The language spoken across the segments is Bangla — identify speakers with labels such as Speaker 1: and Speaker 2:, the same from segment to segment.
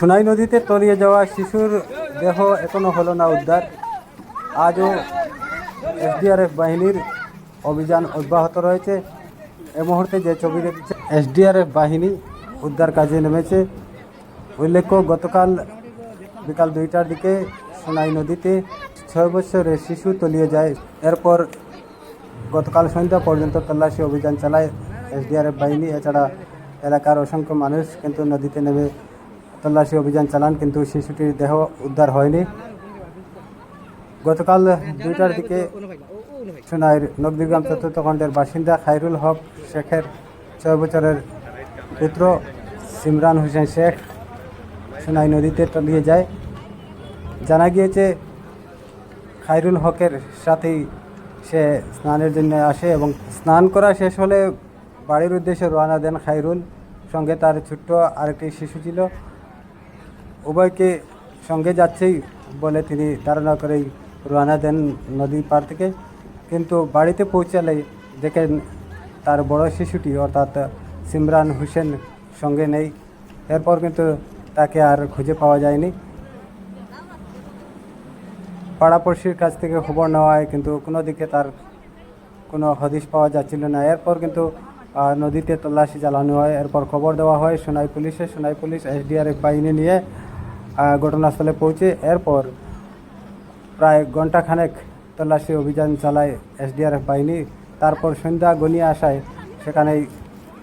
Speaker 1: সোনাই নদীতে তলিয়ে যাওয়া শিশুর দেহ এখনও হলো না উদ্ধার। আজও এসডিআরএফ বাহিনীর অভিযান অব্যাহত রয়েছে। এ মুহূর্তে যে ছবি দেখছে, এসডিআরএফ বাহিনী উদ্ধার কাজে নেমেছে। উল্লেখ্য, গতকাল বিকাল দুইটার দিকে সোনাই নদীতে ছয় বছরের শিশু তলিয়ে যায়। এরপর গতকাল সন্ধ্যা পর্যন্ত তল্লাশি অভিযান চালায় এসডিআরএফ বাহিনী। এছাড়া এলাকার অসংখ্য মানুষ কিন্তু নদীতে নেমে তল্লাশি অভিযান চালান, কিন্তু শিশুটির দেহ উদ্ধার হয়নি। গতকাল দুইটার দিকে সোনাইয়ের নবদিগ্রাম চতুর্থ খণ্ডের বাসিন্দা খাইরুল হক শেখের ছয় বছরের পুত্র সিমরান হোসেন শেখ সোনাই নদীতে তলিয়ে যায়। জানা গিয়েছে খাইরুল হকের সাথেই সে স্নানের জন্য আসে এবং স্নান করা শেষ হলে বাড়ির উদ্দেশ্যে রওনা দেন খাইরুল সঙ্গে তার ছোট্ট আরেকটি শিশু ছিল। উভয়কে সঙ্গে যাচ্ছেই বলে তিনি ধারণা করেই রওনা দেন নদী পার থেকে। কিন্তু বাড়িতে পৌঁছালে দেখেন তার বড় শিশুটি, অর্থাৎ সিমরান হোসেন, সঙ্গে নেই। এরপর কিন্তু তাকে আর খুঁজে পাওয়া যায়নি। পাড়াপড়শির কাছ থেকে খবর নেওয়া হয় কিন্তু কোনো দিকে তার কোনো হদিশ পাওয়া যাচ্ছিল না। এরপর কিন্তু নদীতে তল্লাশি চালানো হয়। এরপর খবর দেওয়া হয় সোনাই পুলিশে সোনাই পুলিশ এসডিআরএফ বাহিনী নিয়ে ঘটনাস্থলে পৌঁছে এরপর প্রায় ঘন্টাখানেক তল্লাশি অভিযান চালায় এসডিআরএফ বাহিনী। তারপর সন্ধ্যা গনিয়ে আসায় সেখানেই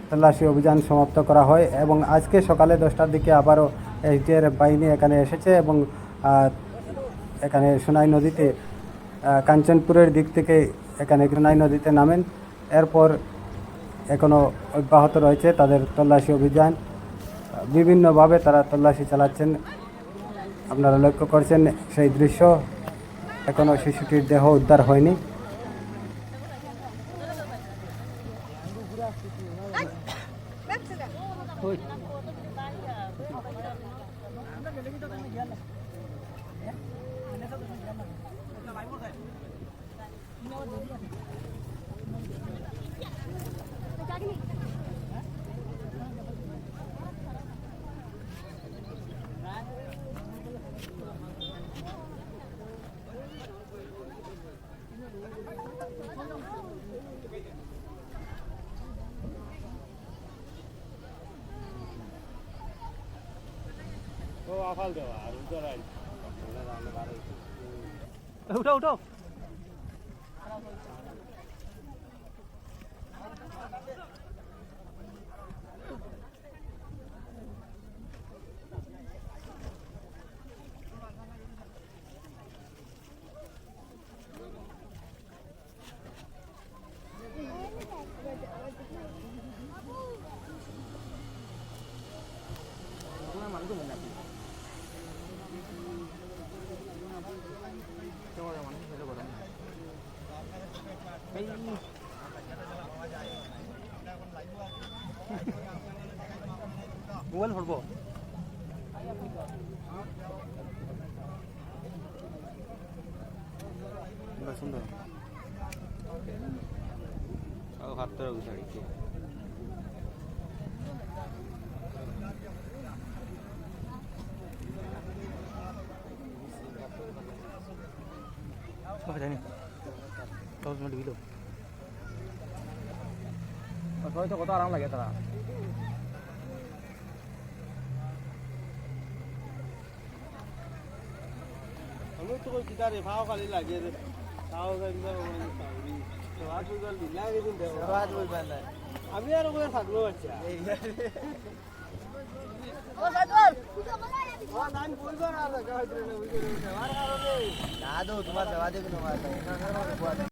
Speaker 1: তল্লাশি অভিযান সমাপ্ত করা হয় এবং আজকে সকালে দশটার দিকে আবারও এসডিআরএফ বাহিনী এখানে এসেছে এবং এখানে সোনাই নদীতে কাঞ্চনপুরের দিক থেকে এখানে সোনাই নদীতে নামেন। এরপর এখনও অব্যাহত রয়েছে তাদের তল্লাশি অভিযান। বিভিন্নভাবে তারা তল্লাশি চালাচ্ছেন। আপনারা লক্ষ্য করছেন সেই দৃশ্য এখনও শিশুটির দেহ উদ্ধার হয়নি।
Speaker 2: উঠো উঠো। মোবাইল ধরবো। সুন্দর। হাত তোরা উঠাড়ি জানি। দশ মিনিট বিলো। সবাই তো কত আরাম লাগে তারা।
Speaker 3: আমি তো কই কিতারে ভাও খালি লাগে রে তাও নাই। আমি আর ওখানে আচ্ছা আর কারণে
Speaker 2: না তোমার দেওয়া দেবে তোমার